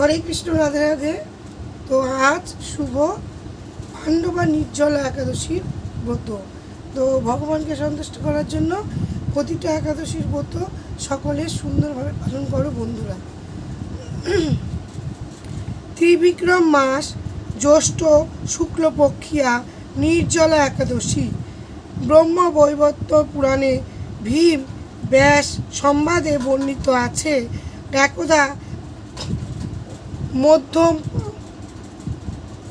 হরে কৃষ্ণ, রাধে রাধে। তো আজ শুভ পাণ্ডবা নির্জলা একাদশীর ব্রত। তো ভগবানকে সন্তুষ্ট করার জন্য প্রতিটা একাদশীর ব্রত সকলে সুন্দরভাবে পালন করো বন্ধুরা। ত্রিবিক্রম মাস, জ্যৈষ্ঠ শুক্লপক্ষিয়া, নির্জলা একাদশী। ব্রহ্ম বৈবত্য পুরাণে ভীম, ব্যাস, সম্বাদে বর্ণিত আছে। একদা মধ্যম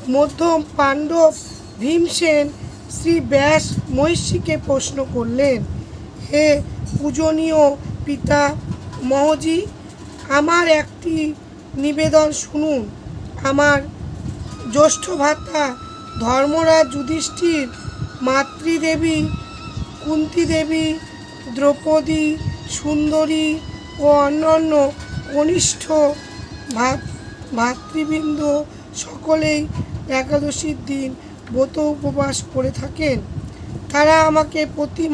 মধ্যম পাণ্ডব ভীমসেন শ্রী ব্যাস মহিষীকে প্রশ্ন করলেন, হে পূজনীয় পিতা মহজি, আমার একটি নিবেদন শুনুন। আমার জ্যৈষ্ঠ ভাতা ধর্মরাজ যুধিষ্ঠির, মাতৃদেবী, কুন্তিদেবী, দ্রৌপদী, সুন্দরী ও অন্যান্য কনিষ্ঠ ভাত ভাতৃবৃন্দ সকলেই একাদশীর দিন ব্রত উপবাস করে থাকেন। তারা আমাকে প্রতি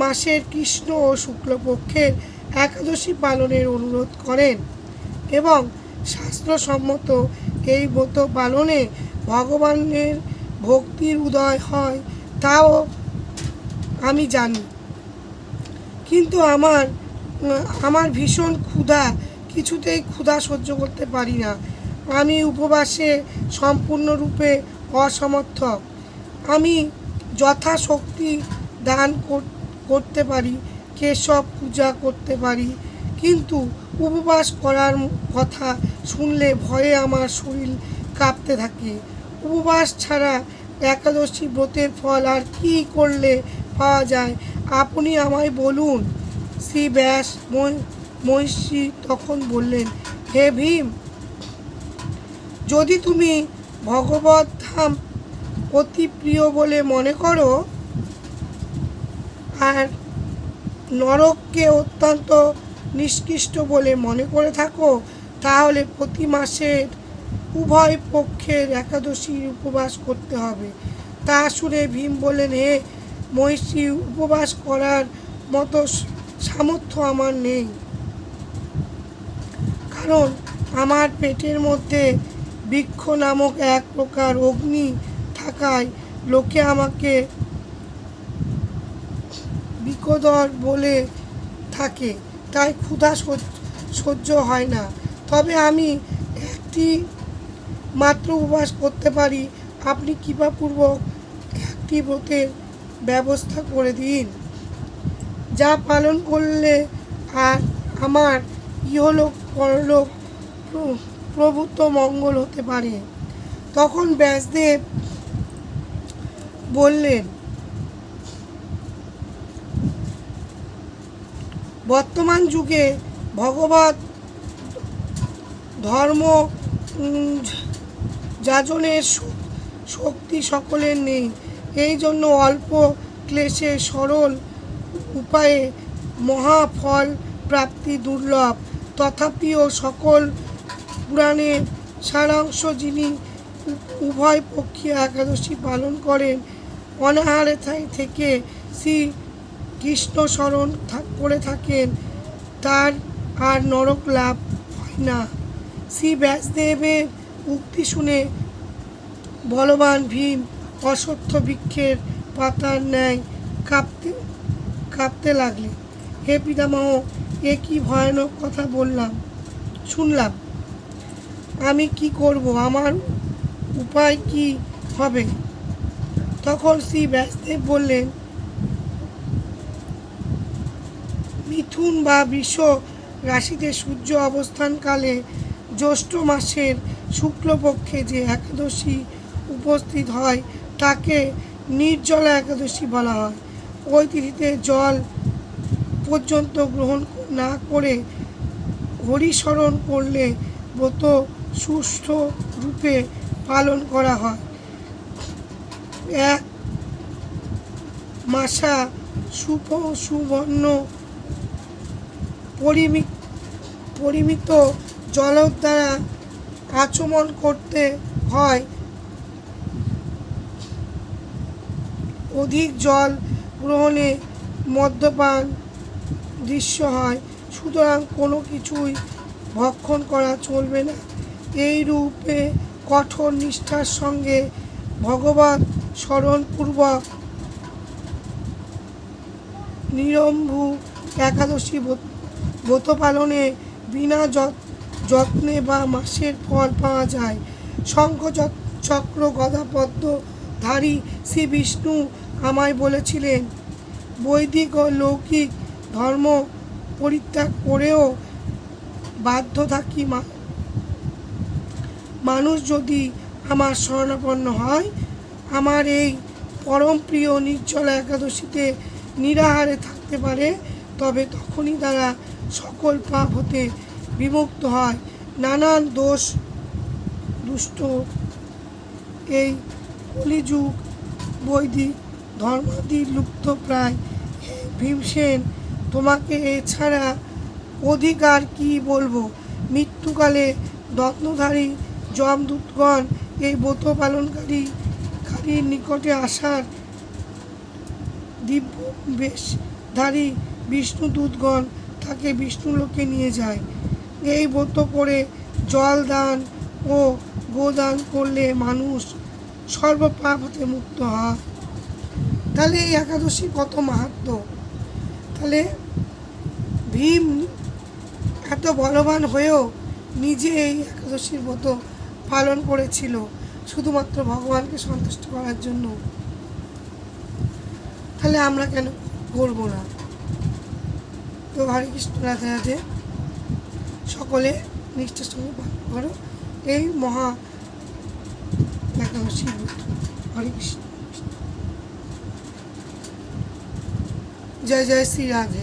মাসের কৃষ্ণ ও শুক্লপক্ষের একাদশী পালনের অনুরোধ করেন এবং শাস্ত্রসম্মত এই ব্রত পালনে ভগবানের ভক্তির উদয় হয় তাও আমি জানি। কিন্তু আমার আমার ভীষণ ক্ষুধা কিছুতেই ক্ষুধা সহ্য করতে পারি না। আমি উপবাসে সম্পূর্ণরূপে অসমর্থক। আমি যথাশক্তি দান করতে পারি, কেশব পূজা করতে পারি। কিন্তু উপবাস করার কথা শুনলে ভয়ে আমার শরীর কাঁপতে থাকে। উপবাস ছাড়া একাদশী ব্রতের ফল আর কি করলে পাওয়া যায়, আপনি আমায় বলুন। শ্রী ব্যাস মহিষী তখন বললেন, হে ভীম, যদি তুমি ভগবত ধাম অতি প্রিয় বলে মনে করো, আর নরককে অত্যন্ত নিষ্কৃষ্ট বলে মনে করে থাকো, তাহলে প্রতি মাসের উভয় পক্ষের একাদশীর উপবাস করতে হবে। তা শুনে ভীম বললেন, হে মহিষী, উপবাস করার মতো সামর্থ্য আমার নেই। কারণ আমার পেটের মধ্যে বৃক্ষ নামক এক প্রকার অগ্নি থাকায় লোকে আমাকে বিকদর বলে থাকে। তাই ক্ষুধা সহ্য- হয় না। তবে আমি একটি মাত্র উপবাস করতে পারি। আপনি কৃপাপূর্বক একটি ব্রতের ব্যবস্থা করে দিন। যা পালন করলে আর আমার ইহলোক পরলোক প্র- প্রভূত মঙ্গল হতে পারে। তখন ব্যাসদেব বললেন, বর্তমান যুগে ভগবত ধর্ম যাজনের শক্তি সকলের নেই। এই জন্য অল্প ক্লেশে সরল উপায়ে মহাফল প্রাপ্তি দুর্লভ। তথাপিও সকল পুরাণের সারাংশ যিনি উভয় পক্ষে একাদশী পালন করেন, অনাহারে থেকে শ্রী কৃষ্ণ স্মরণ করে থাকেন, তার আর নরক লাভ হয় না। শ্রী ব্যাসদেবের উক্তি শুনে বলবান ভীম অসত্য বৃক্ষের পাতার ন্যায় কাঁপতে কাঁপতে লাগলেন। হে পিতামহ এ কি ভয়ানক কথা বললাম? শুনলাম। আমি কি করব? আমার উপায় কি হবে? তখন শ্রী ব্যাসদেব বললেন, মিথুন বা বৃষ রাশিতে সূর্য অবস্থানকালে জ্যৈষ্ঠ মাসের শুক্লপক্ষে যে একাদশী উপস্থিত হয়, তাকে নির্জলা একাদশী বলা হয়। ওই তিথিতে জল পর্যন্ত গ্রহণ না করে হরিস্মরণ করলে ব্রত সুষ্ঠু রূপে পালন করা হয়। এক মাসা সুপ সুবর্ণ পরিমিত পরিমিত জলের দ্বারা আচমন করতে হয়। অধিক জল গ্রহণে মদ্যপান দৃশ্য হয়, সুতরাং কোনো কিছুই ভক্ষণ করা চলবে না। এই রূপে কঠোর নিষ্ঠার সঙ্গে ভগবত স্মরণপূর্বক নিরম্ভু একাদশী ব্রত- পালনে বিনা যত- যত্নে বা মাসের ফল পাওয়া যায়। শঙ্খ চক- চক্র গদাপদ্মধারী শ্রী বিষ্ণু আমায় বলেছিলেন, বৈদিক ও লৌকিক ধর্ম পরিত্যাগ করেও বাধ্য থাকি মা। মানুষ যদি আমার শরণাপন্ন হয়, আমার এই পরম প্রিয় নির্জলা একাদশীতে নিরাহারে থাকতে পারে, তবে তখনই তারা সকল পাপ হতে বিমুক্ত হয়। নানান দোষ দুষ্ট এই কলিযুগ বৈদিক ধর্মাদি লুপ্ত প্রায়। ভীমসেন তোমাকে এছাড়া অধিকার কি বলব? মৃত্যুকালে রত্নধারী যমদূতগণ এই ব্রত পালনকারী কারীর নিকটে আসার দিব্য বেশধারী বিষ্ণুদূতগণ তাকে বিষ্ণু বিষ্ণুলোকে নিয়ে যায়। এই ব্রত করে জল দান ও গোদান করলে মানুষ সর্বপাপ হতে মুক্ত হয়। তাহলে এই একাদশী কত মাহাত্ম তাহলে ভীম এত বলবান হয়েও নিজে এই একাদশীর ব্রত পালন করেছিল, শুধুমাত্র ভগবানকে সন্তুষ্ট করার জন্য। তাহলে আমরা কেন করব না? তো হরে কৃষ্ণ রাধে রাধে। সকলে নিষ্ঠার সঙ্গে পালন করো। এই মহা একাদশী হরে কৃষ্ণ। জয় জয় শ্রী রাধে